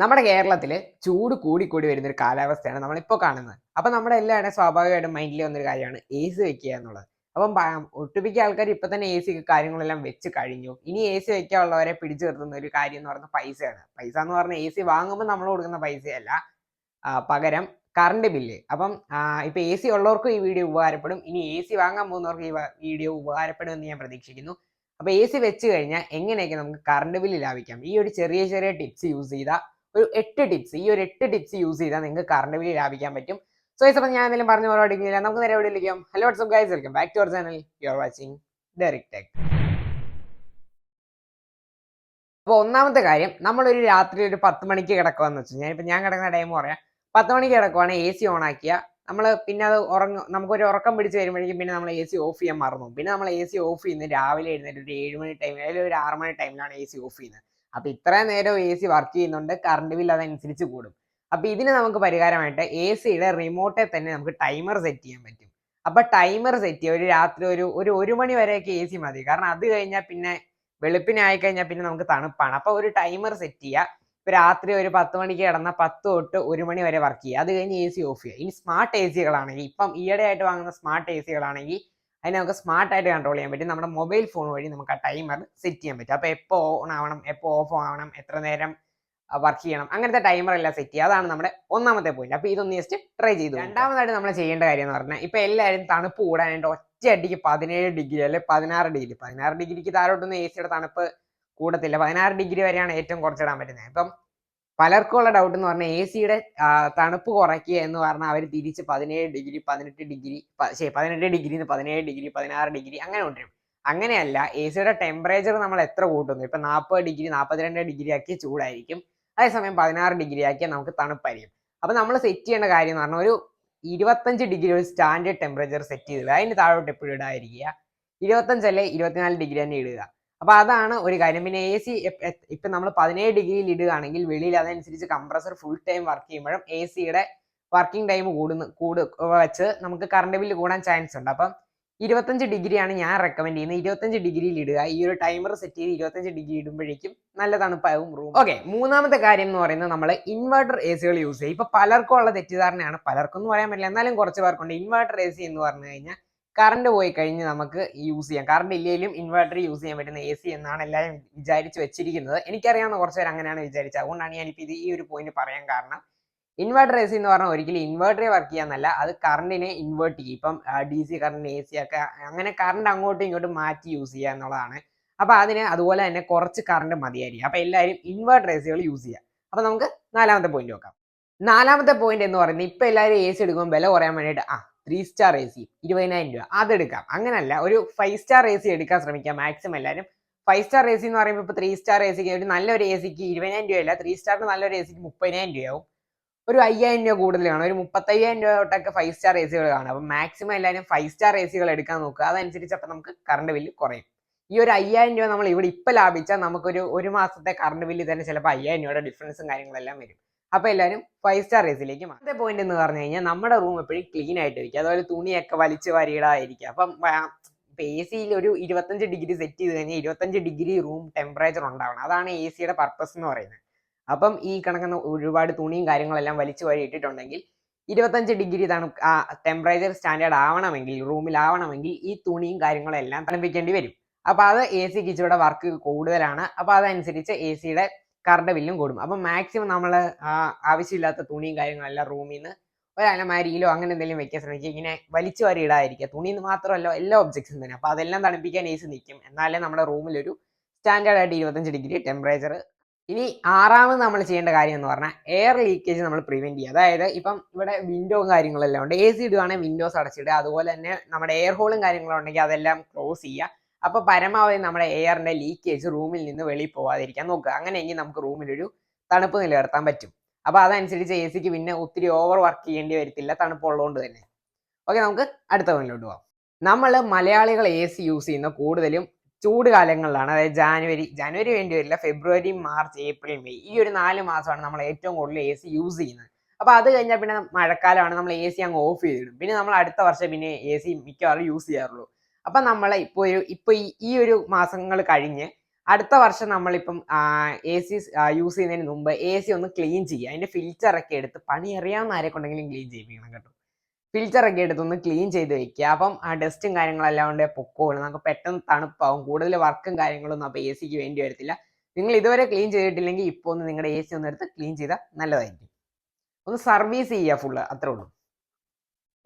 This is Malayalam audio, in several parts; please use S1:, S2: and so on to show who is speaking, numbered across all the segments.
S1: നമ്മുടെ കേരളത്തിൽ ചൂട് കൂടി കൂടി വരുന്ന ഒരു കാലാവസ്ഥയാണ് നമ്മളിപ്പോൾ കാണുന്നത്. അപ്പം നമ്മുടെ എല്ലാവരുടെയും സ്വാഭാവികമായിട്ടും മൈൻഡിൽ വന്നൊരു കാര്യമാണ് എ സി വെക്കുക എന്നുള്ളത്. അപ്പം ഒട്ടുമിക്ക ആൾക്കാർ ഇപ്പം തന്നെ എ സി കാര്യങ്ങളെല്ലാം വെച്ച് കഴിഞ്ഞു. ഇനി എ സി വെക്കാനുള്ളവരെ പിടിച്ചു നിർത്തുന്ന ഒരു കാര്യം എന്ന് പറയുന്നത് പൈസയാണ്. പൈസ എന്ന് പറഞ്ഞാൽ എ സി വാങ്ങുമ്പോൾ നമ്മൾ കൊടുക്കുന്ന പൈസയല്ല. പകരം കറണ്ട് ബില്ല് അപ്പം ഇപ്പം ഇപ്പൊ എ സി ഉള്ളവർക്കും ഈ വീഡിയോ ഉപകാരപ്പെടും. ഇനി എ സി വാങ്ങാൻ പോകുന്നവർക്ക് ഈ വീഡിയോ ഉപകാരപ്പെടും എന്ന് ഞാൻ പ്രതീക്ഷിക്കുന്നു. അപ്പോൾ എ സി വെച്ച് കഴിഞ്ഞാൽ എങ്ങനെയൊക്കെ നമുക്ക് കറണ്ട് ബില്ല് ലാഭിക്കാം? ഈ ഒരു ചെറിയ ചെറിയ ടിപ്സ് യൂസ് ചെയ്താൽ ഒരു എട്ട് ടിപ്സ് ഈ ഒരു എട്ട് ടിപ്സ് യൂസ് ചെയ്താൽ നിങ്ങൾക്ക് കറണ്ട് ബില്ല് ലാഭിക്കാൻ പറ്റും. സോ ഈ സമയത്ത് ഞാൻ എന്തെങ്കിലും പറഞ്ഞു പോരാടിക്കുന്നില്ല നമുക്ക് നേരെ എവിടെ വിളിക്കാം hello what's up guys welcome back to our channel you are watching direct tech അപ്പോൾ ഒന്നാമത്തെ കാര്യം നമ്മളൊരു രാത്രി ഒരു പത്ത് മണിക്ക് കിടക്കുകയെന്ന് വെച്ചാൽ ഞാൻ ഇപ്പം ഞാൻ കിടക്കുന്ന ടൈം പറയാം. പത്ത് മണിക്ക് കിടക്കുവാണ് എ സി ഓൺ ആക്കിയ. നമ്മൾ പിന്നെ അത് ഉറങ്ങ നമുക്കൊരു ഉറക്കം പിടിച്ച് വരുമ്പോഴേക്കും പിന്നെ നമ്മൾ എ സി ഓഫ് ചെയ്യാൻ മറന്നു പിന്നെ നമ്മൾ എ സി ഓഫ് ചെയ്യുന്നത് രാവിലെ എഴുന്നേറ്റ് ഒരു ഏഴ് മണി ടൈമിൽ അല്ലെങ്കിൽ ഒരു ആറ് മണി ടൈമിലാണ് എ സി ഓഫ് ചെയ്യുന്നത്. അപ്പൊ ഇത്രയും നേരം എ സി വർക്ക് ചെയ്യുന്നുണ്ട്. കറണ്ട് ബില്ല് അതനുസരിച്ച് കൂടും. അപ്പൊ ഇതിന് നമുക്ക് പരിഹാരമായിട്ട് എ സിയുടെ റിമോട്ടിൽ തന്നെ നമുക്ക് ടൈമർ സെറ്റ് ചെയ്യാൻ പറ്റും. അപ്പൊ ടൈമർ സെറ്റ് ചെയ്യുക ഒരു രാത്രി ഒരു ഒരു ഒരു മണി വരെയൊക്കെ എ സി മതി. കാരണം അത് കഴിഞ്ഞാൽ പിന്നെ വെളുപ്പിനായി കഴിഞ്ഞാൽ പിന്നെ നമുക്ക് തണുപ്പാണ്. അപ്പൊ ഒരു ടൈമർ സെറ്റ് ചെയ്യുക ഇപ്പൊ രാത്രി ഒരു പത്ത് മണിക്ക് കിടന്ന പത്ത് തൊട്ട് ഒരു മണി വരെ വർക്ക് ചെയ്യുക അത് കഴിഞ്ഞ് എ സി ഓഫ് ചെയ്യുക ഇനി സ്മാർട്ട് എ സികളാണെങ്കിൽ ഇപ്പം ഈയിടെ ആയിട്ട് വാങ്ങുന്ന സ്മാർട്ട് എ സികളാണെങ്കിൽ അതിനെ നമുക്ക് സ്മാർട്ട് ആയിട്ട് കൺട്രോൾ ചെയ്യാൻ പറ്റും. നമ്മുടെ മൊബൈൽ ഫോൺ വഴി നമുക്ക് ആ ടൈമർ സെറ്റ് ചെയ്യാൻ പറ്റും. അപ്പോൾ എപ്പോൾ ഓൺ ആവണം എപ്പോൾ ഓഫ് ആവണം എത്ര നേരം വർക്ക് ചെയ്യണം അങ്ങനത്തെ ടൈമർ എല്ലാം സെറ്റ് ചെയ്യുക. അതാണ് നമ്മുടെ ഒന്നാമത്തെ പോയിന്റ് അപ്പോൾ ഇതൊന്ന് ജസ്റ്റ് ട്രൈ ചെയ്തു രണ്ടാമതായിട്ട് നമ്മൾ ചെയ്യേണ്ട കാര്യം എന്ന് പറഞ്ഞാൽ ഇപ്പോൾ എല്ലാവരും തണുപ്പ് കൂടാനായിട്ട് ഒറ്റയടിക്ക് പതിനേഴ് ഡിഗ്രി അല്ലെ പതിനാറ് ഡിഗ്രി പതിനാറ് ഡിഗ്രിക്ക് താഴോട്ടൊന്നും എ സിയുടെ തണുപ്പ് കൂടത്തില്ല. പതിനാറ് ഡിഗ്രി വരെയാണ് ഏറ്റവും കുറച്ചിടാൻ പറ്റുന്നത്. ഇപ്പം പലർക്കും ഉള്ള ഡൗട്ട് എന്ന് പറഞ്ഞാൽ എ സിയുടെ തണുപ്പ് കുറയ്ക്കുക എന്ന് പറഞ്ഞാൽ അവർ തിരിച്ച് പതിനേഴ് ഡിഗ്രി പതിനെട്ട് ഡിഗ്രി ശരി പതിനെട്ട് ഡിഗ്രി പതിനേഴ് ഡിഗ്രി പതിനാറ് ഡിഗ്രി അങ്ങനെ കൊണ്ടുവരും. അങ്ങനെയല്ല എ സിയുടെ ടെമ്പറേച്ചർ നമ്മൾ എത്ര കൂട്ടുന്നു? ഇപ്പൊ നാൽപ്പത് ഡിഗ്രി നാൽപ്പത്തിരണ്ട് ഡിഗ്രി ആക്കിയ ചൂടായിരിക്കും. അതേസമയം പതിനാറ് ഡിഗ്രി ആക്കിയാൽ നമുക്ക് തണുപ്പായിരിക്കും. അപ്പൊ നമ്മൾ സെറ്റ് ചെയ്യേണ്ട കാര്യം എന്ന് പറഞ്ഞാൽ ഒരു ഇരുപത്തഞ്ച് ഡിഗ്രി ഒരു സ്റ്റാൻഡേർഡ് ടെമ്പറേച്ചർ സെറ്റ് ചെയ്തിടുക. അതിന് താഴോട്ട് എപ്പോഴും ഇടാതിരിക്കുക. ഇരുപത്തഞ്ചല്ലേ ഇരുപത്തിനാല് ഡിഗ്രി തന്നെ ഇടുക. അപ്പൊ അതാണ് ഒരു കാര്യം. പിന്നെ എ സി ഇപ്പൊ നമ്മൾ പതിനേഴ് ഡിഗ്രിയിൽ ഇടുകയാണെങ്കിൽ വെളിയിൽ അതനുസരിച്ച് കംപ്രസർ ഫുൾ ടൈം വർക്ക് ചെയ്യുമ്പോഴും എ സിയുടെ വർക്കിംഗ് ടൈം കൂടുന്ന കൂട് വെച്ച് നമുക്ക് കറണ്ട് ബില്ല് കൂടാൻ ചാൻസ് ഉണ്ട്. അപ്പം ഇരുപത്തഞ്ച് ഡിഗ്രിയാണ് ഞാൻ റെക്കമെൻഡ് ചെയ്യുന്നത്. ഇരുപത്തഞ്ച് ഡിഗ്രിയിൽ ഇടുക. ഈ ഒരു ടൈമർ സെറ്റ് ചെയ്ത് ഇരുപത്തഞ്ച് ഡിഗ്രി ഇടുമ്പോഴേക്കും നല്ല തണുപ്പാവും റൂം ഓക്കെ മൂന്നാമത്തെ കാര്യം എന്ന് പറയുന്നത് നമ്മൾ ഇൻവെർട്ടർ എ സികൾ യൂസ് ചെയ്യും. ഇപ്പൊ പലർക്കും ഉള്ള തെറ്റിദ്ധാരണയാണ്. പലർക്കും എന്ന് പറയാൻ പറ്റില്ല. എന്നാലും കുറച്ച് പേർക്കുണ്ട്. ഇൻവെർട്ടർ എ സി എന്ന് പറഞ്ഞു കഴിഞ്ഞാൽ കറണ്ട് പോയി കഴിഞ്ഞ് നമുക്ക് യൂസ് ചെയ്യാം. കറണ്ട് ഇല്ലെങ്കിലും ഇൻവെർട്ടർ യൂസ് ചെയ്യാൻ പറ്റുന്ന എ സി എന്നാണ് എല്ലാവരും വിചാരിച്ച് വെച്ചിരിക്കുന്നത്. എനിക്കറിയാവുന്ന കുറച്ച് പേര് അങ്ങനെയാണ് വിചാരിച്ചത്. അതുകൊണ്ടാണ് ഞാനിപ്പോൾ ഇത് ഈ ഒരു പോയിന്റ് പറയാൻ കാരണം. ഇൻവെർട്ടർ എ സി എന്ന് പറഞ്ഞാൽ ഒരിക്കലും ഇൻവെർട്ടറെ വർക്ക് ചെയ്യാന്നല്ല അത് കറണ്ടിനെ ഇൻവേർട്ട് ചെയ്യും. ഇപ്പം D C current A C ഒക്കെ അങ്ങനെ കറണ്ട് അങ്ങോട്ടും ഇങ്ങോട്ടും മാറ്റി യൂസ് ചെയ്യുക എന്നുള്ളതാണ്. അപ്പം അതിന് അതുപോലെ തന്നെ കുറച്ച് കറണ്ട് മതിയായിരിക്കും. അപ്പം എല്ലാവരും ഇൻവെർട്ടർ എ സികൾ യൂസ് ചെയ്യുക. അപ്പം നമുക്ക് നാലാമത്തെ പോയിന്റ് നോക്കാം. നാലാമത്തെ പോയിന്റ് എന്ന് പറയുന്നത് ഇപ്പം എല്ലാവരും എ സി എടുക്കുമ്പോൾ വില കുറയാൻ വേണ്ടിയിട്ട് ആ ത്രീ സ്റ്റാർ എ സി ഇരുപതിനായിരം രൂപ. അതെടുക്കാം. അങ്ങനല്ല ഒരു ഫൈവ് സ്റ്റാർ എ സി എടുക്കാൻ ശ്രമിക്കാം മാക്സിമം എല്ലാവരും. ഫൈവ് സ്റ്റാർ എ സി എന്ന് പറയുമ്പോൾ ഇപ്പോൾ ത്രീ സ്റ്റാർ എ സിക്ക് ഒരു നല്ലൊരു എ സിക്ക് ഇരുപതിനായിരം രൂപയല്ല ത്രീ സ്റ്റാറിന് നല്ലൊരു എ സിക്ക് മുപ്പതിനായിരം രൂപയാവും. ഒരു അയ്യായിരം രൂപ കൂടുതൽ ഒരു മുപ്പത്തയ്യായിരം രൂപ തൊട്ടൊക്കെ ഫൈവ് സ്റ്റാർ എ സികൾ കാണും. അപ്പം മാക്സിമം എല്ലാവരും ഫൈവ് സ്റ്റാർ എ സികൾ എടുക്കാൻ നോക്കുക. അതനുസരിച്ച് അപ്പം നമുക്ക് കറണ്ട് ബില്ല് കുറയും. ഈ ഒരു അയ്യായിരം രൂപ നമ്മൾ ഇവിടെ ഇപ്പം ലാഭിച്ചാൽ നമുക്കൊരു ഒരു മാസത്തെ കറണ്ട് ബില്ല് തന്നെ ചിലപ്പോൾ അയ്യായിരം രൂപയുടെ ഡിഫറൻസും കാര്യങ്ങളെല്ലാം വരും. അപ്പൊ എല്ലാവരും ഫൈവ് സ്റ്റാർ റേസിലേക്ക് മാറും. അടുത്ത പോയിന്റ് എന്ന് പറഞ്ഞു കഴിഞ്ഞാൽ നമ്മുടെ റൂം എപ്പോഴും ക്ലീൻ ആയിട്ട് ഇരിക്കുക അതുപോലെ തുണിയൊക്കെ വലിച്ചു വാരിയിടാതിരിക്കുക അപ്പം ഇപ്പം എ സിയിൽ ഒരു ഇരുപത്തഞ്ച് ഡിഗ്രി സെറ്റ് ചെയ്ത് കഴിഞ്ഞാൽ ഇരുപത്തഞ്ച് ഡിഗ്രി റൂം ടെമ്പറേച്ചർ ഉണ്ടാവണം. അതാണ് എ സിയുടെ പർപ്പസ് എന്ന് പറയുന്നത്. അപ്പം ഈ കണക്കുന്ന ഒരുപാട് തുണിയും കാര്യങ്ങളെല്ലാം വലിച്ചു വാരി ഇട്ടിട്ടുണ്ടെങ്കിൽ ഇരുപത്തഞ്ച് ഡിഗ്രി തണു ടെമ്പറേച്ചർ സ്റ്റാൻഡേർഡ് ആവണമെങ്കിൽ റൂമിൽ ആവണമെങ്കിൽ ഈ തുണിയും കാര്യങ്ങളും എല്ലാം തണുപ്പിക്കേണ്ടി വരും. അപ്പോൾ അത് എ സിക്ക് ഇച്ചിരി വർക്ക് കൂടുതലാണ്. അപ്പോൾ അതനുസരിച്ച് എ സിയുടെ കറണ്ട് ബില്ലും കൂടും. അപ്പം മാക്സിമം നമ്മൾ ആവശ്യമില്ലാത്ത തുണിയും കാര്യങ്ങളെല്ലാം റൂമിൽ നിന്ന് ഒരലമാരിയിലോ അങ്ങനെ എന്തെങ്കിലും വെക്കാൻ ശ്രമിക്കുക ഇങ്ങനെ വലിച്ചു വാരി ഇടാതിരിക്കുക. തുണി മാത്രമല്ല എല്ലാ ഒബ്ജക്ട്സും തന്നെ. അപ്പോൾ അതെല്ലാം തണുപ്പിക്കാൻ ഏസ് നിൽക്കും. എന്നാലേ നമ്മുടെ റൂമിൽ ഒരു സ്റ്റാൻഡേർഡ് ആയിട്ട് ഇരുപത്തഞ്ച് ഡിഗ്രി ടെമ്പറേച്ചർ ഇനി ആറാമത് നമ്മൾ ചെയ്യേണ്ട കാര്യം എന്ന് പറഞ്ഞാൽ എയർ ലീക്കേജ് നമ്മൾ പ്രിവെന്റ് ചെയ്യുക. അതായത് ഇപ്പം ഇവിടെ വിൻഡോ കാര്യങ്ങളെല്ലാം ഉണ്ട്. എ സി ഇടുകയാണെങ്കിൽ വിൻഡോസ് അടച്ചിടുക. അതുപോലെ തന്നെ നമ്മുടെ എയർ ഹോളും കാര്യങ്ങളും ഉണ്ടെങ്കിൽ അതെല്ലാം ക്ലോസ് ചെയ്യുക. അപ്പൊ പരമാവധി നമ്മുടെ എയറിന്റെ ലീക്കേജ് റൂമിൽ നിന്ന് വെളിയിൽ പോവാതിരിക്കാൻ നോക്കുക. അങ്ങനെയെങ്കിൽ നമുക്ക് റൂമിലൊരു തണുപ്പ് നിലനിർത്താൻ പറ്റും. അപ്പൊ അതനുസരിച്ച് എ സിക്ക് പിന്നെ ഒത്തിരി ഓവർ വർക്ക് ചെയ്യേണ്ടി വരത്തില്ല. തണുപ്പുള്ളതുകൊണ്ട് തന്നെ. ഓക്കെ നമുക്ക് അടുത്ത പോയിന്റിലോട്ട് പോവാം. നമ്മൾ മലയാളികൾ എ സി യൂസ് ചെയ്യുന്ന കൂടുതലും ചൂട് കാലങ്ങളിലാണ്. അതായത് ജാനുവരി ജാനുവരി വേണ്ടി വരില്ല. ഫെബ്രുവരി മാർച്ച് ഏപ്രിൽ മെയ് ഈ ഒരു നാല് മാസമാണ് നമ്മൾ ഏറ്റവും കൂടുതൽ എ സി യൂസ് ചെയ്യുന്നത്. അപ്പൊ അത് കഴിഞ്ഞാൽ പിന്നെ മഴക്കാലമാണ്. നമ്മൾ എ സി അങ്ങ് ഓഫ് ചെയ്തിടും. പിന്നെ നമ്മൾ അടുത്ത വർഷം പിന്നെ എ സി മിക്കവാറും യൂസ് ചെയ്യാറുള്ളൂ. അപ്പൊ നമ്മൾ ഇപ്പോൾ ഒരു ഇപ്പൊ ഈ ഒരു മാസങ്ങൾ കഴിഞ്ഞ് അടുത്ത വർഷം നമ്മളിപ്പം എ സി യൂസ് ചെയ്യുന്നതിന് മുമ്പ് എ സി ഒന്ന് ക്ലീൻ ചെയ്യുക. അതിന്റെ ഫിൽറ്റർ ഒക്കെ എടുത്ത് പണി അറിയാവുന്ന ആരെ കൊണ്ടെങ്കിലും ക്ലീൻ ചെയ്യിപ്പിക്കണം കേട്ടോ. ഫിൽറ്റർ ഒക്കെ എടുത്ത് ഒന്ന് ക്ലീൻ ചെയ്ത് വെക്കുക. അപ്പം ആ ഡസ്റ്റും കാര്യങ്ങളെല്ലാം കൊണ്ട് പൊക്കോളും. നമുക്ക് പെട്ടെന്ന് തണുപ്പാവും. കൂടുതൽ വർക്കും കാര്യങ്ങളൊന്നും അപ്പോൾ എ സിക്ക് വേണ്ടി വരത്തില്ല. നിങ്ങൾ ഇതുവരെ ക്ലീൻ ചെയ്തിട്ടില്ലെങ്കിൽ ഇപ്പോൾ ഒന്ന് നിങ്ങളുടെ എ സി ഒന്ന് എടുത്ത് ക്ലീൻ ചെയ്താൽ നല്ലതായിരിക്കും. ഒന്ന് സർവീസ് ചെയ്യുക ഫുള്ള് അത്രേ ഉള്ളൂ.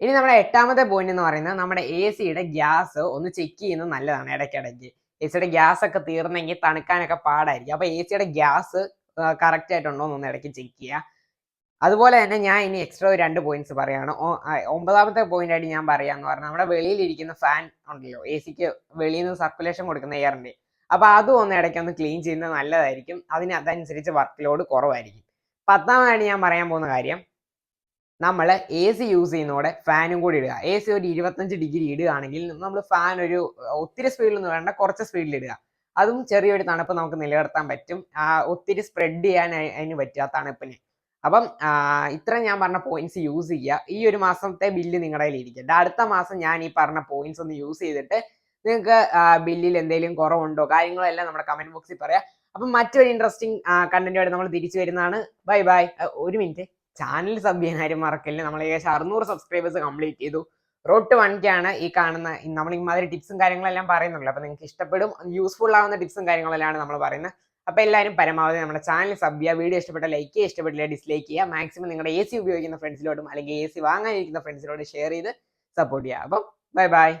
S1: ഇനി നമ്മുടെ എട്ടാമത്തെ പോയിന്റ് എന്ന് പറയുന്നത് നമ്മുടെ എ സിയുടെ ഗ്യാസ് ഒന്ന് ചെക്ക് ചെയ്യുന്നത് നല്ലതാണ് ഇടയ്ക്കിടയ്ക്ക്. എ സിയുടെ ഗ്യാസ് ഒക്കെ തീർന്നെങ്കിൽ തണുക്കാനൊക്കെ പാടായിരിക്കും. അപ്പൊ എ സിയുടെ ഗ്യാസ് കറക്റ്റ് ആയിട്ടുണ്ടോ എന്നൊന്ന് ഇടയ്ക്ക് ചെക്ക് ചെയ്യുക അതുപോലെ തന്നെ ഞാൻ ഇനി എക്സ്ട്രാ രണ്ട് പോയിന്റ്സ് പറയാണ്. ഒമ്പതാമത്തെ പോയിന്റ് ആയിട്ട് ഞാൻ പറയാന്ന് പറഞ്ഞാൽ നമ്മുടെ വെളിയിലിരിക്കുന്ന ഫാൻ ഉണ്ടല്ലോ എ സിക്ക് വെളിയിൽ നിന്ന് സർക്കുലേഷൻ കൊടുക്കുന്ന എയറിന്റെ അപ്പൊ അതും ഒന്ന് ഇടയ്ക്ക് ഒന്ന് ക്ലീൻ ചെയ്യുന്നത് നല്ലതായിരിക്കും. അതിന് അതനുസരിച്ച് വർക്ക് ലോഡ് കുറവായിരിക്കും. പത്താമതായിട്ട് ഞാൻ പറയാൻ പോകുന്ന കാര്യം നമ്മൾ എ സി യൂസ് ചെയ്യുന്നതോടെ ഫാനും കൂടി ഇടുക. എ സി ഒരു ഇരുപത്തഞ്ച് ഡിഗ്രി ഇടുകയാണെങ്കിൽ നമ്മൾ ഫാൻ ഒരു ഒത്തിരി സ്പീഡിലൊന്നും വേണ്ട കുറച്ച് സ്പീഡിൽ ഇടുക. അതും ചെറിയൊരു തണുപ്പ് നമുക്ക് നിലനിർത്താൻ പറ്റും. ഒത്തിരി സ്പ്രെഡ് ചെയ്യാൻ അതിന് പറ്റും ആ തണുപ്പിന്. അപ്പം ഇത്ര ഞാൻ പറഞ്ഞ പോയിന്റ്സ് യൂസ് ചെയ്യുക. ഈ ഒരു മാസത്തെ ബില്ല് നിങ്ങളുടെ കയ്യിൽ ഇരിക്കട്ടെ അടുത്ത മാസം ഞാൻ ഈ പറഞ്ഞ പോയിന്റ്സ് ഒന്ന് യൂസ് ചെയ്തിട്ട് നിങ്ങൾക്ക് ബില്ലിൽ എന്തെങ്കിലും കുറവുണ്ടോ കാര്യങ്ങളോ എല്ലാം നമ്മുടെ കമന്റ് ബോക്സിൽ പറയാം. അപ്പം മറ്റൊരു ഇൻട്രസ്റ്റിംഗ് കണ്ടന്റുമായിട്ട് നമ്മൾ തിരിച്ചു വരുന്നതാണ്. ബൈ ബൈ ഒരു മിനിറ്റ് ചാനൽ സബ് ചെയ്യാൻ ആരും മറക്കില്ല? നമ്മൾ ഏകദേശം അറുന്നൂറ് സബ്സ്ക്രൈബേഴ്സ് കംപ്ലീറ്റ് ചെയ്തു. റോഡ് ടു വൺക്കാണ് ഈ കാണുന്ന നമ്മൾ ഇമാതിരി ടിപ്സും കാര്യങ്ങളെല്ലാം പറയുന്നുള്ളൂ. അപ്പോൾ നിങ്ങൾക്ക് ഇഷ്ടപ്പെടും യൂസ്ഫുൾ ആവുന്ന ടിപ്സും കാര്യങ്ങളെല്ലാം നമ്മൾ പറയുന്നത്. അപ്പോൾ എല്ലാവരും പരമാവധി നമ്മുടെ ചാനൽ സബ് ചെയ്യുക. വീഡിയോ ഇഷ്ടപ്പെട്ട ലൈക്ക് ചെയ്യുക ഇഷ്ടപ്പെട്ടില്ല ഡിസ്ലൈക്ക് ചെയ്യുക. മാക്സിമം നിങ്ങളുടെ എ സി ഉപയോഗിക്കുന്ന ഫ്രണ്ട്സിലോട്ടും അല്ലെങ്കിൽ എ സി വാങ്ങാനിരിക്കുന്ന ഫ്രണ്ട്സിലോട്ടും ഷെയർ ചെയ്ത് സപ്പോർട്ട് ചെയ്യുക. അപ്പം ബൈ ബൈ